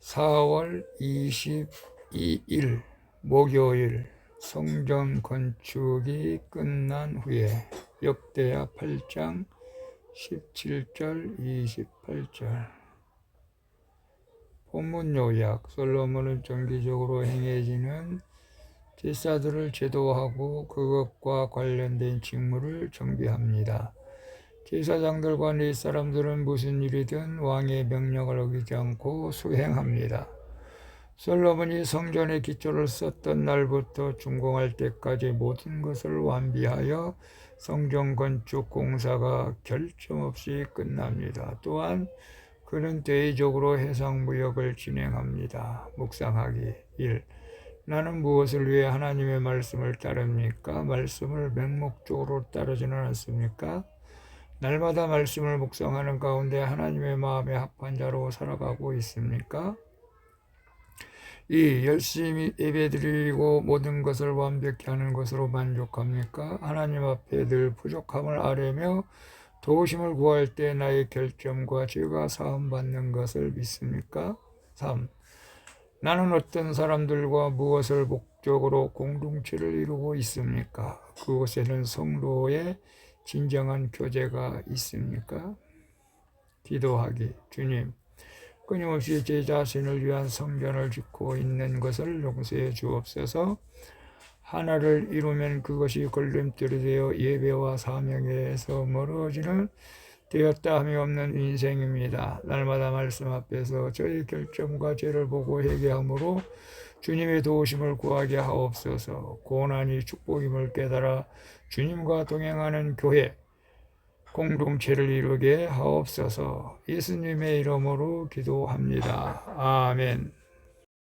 4월 22일 목요일 성전 건축이 끝난 후에 역대하 8장 17절 28절 본문 요약 솔로몬은 정기적으로 행해지는 제사들을 제도하고 그것과 관련된 직무를 정비합니다. 제사장들과 네 사람들은 무슨 일이든 왕의 명령을 어기지 않고 수행합니다. 솔로몬이 성전의 기초를 썼던 날부터 준공할 때까지 모든 것을 완비하여 성전 건축 공사가 결점 없이 끝납니다. 또한 그는 대의적으로 해상 무역을 진행합니다. 묵상하기 1. 나는 무엇을 위해 하나님의 말씀을 따릅니까? 말씀을 맹목적으로 따르지는 않습니까? 날마다 말씀을 묵상하는 가운데 하나님의 마음에 합한 자로 살아가고 있습니까? 이 열심히 예배드리고 모든 것을 완벽히 하는 것으로 만족합니까? 하나님 앞에 늘 부족함을 아뢰며 도우심을 구할 때 나의 결점과 죄가 사함받는 것을 믿습니까? 3. 나는 어떤 사람들과 무엇을 목적으로 공동체를 이루고 있습니까? 그곳에는 성도의 진정한 교제가 있습니까? 기도하기. 주님, 끊임없이 제 자신을 위한 성전을 짓고 있는 것을 용서해 주옵소서. 하나를 이루면 그것이 걸림돌이 되어 예배와 사명에서 멀어지는 되었다 함이 없는 인생입니다. 날마다 말씀 앞에서 저의 결점과 죄를 보고 회개함으로 주님의 도우심을 구하게 하옵소서. 고난이 축복임을 깨달아 주님과 동행하는 교회 공동체를 이루게 하옵소서. 예수님의 이름으로 기도합니다. 아멘.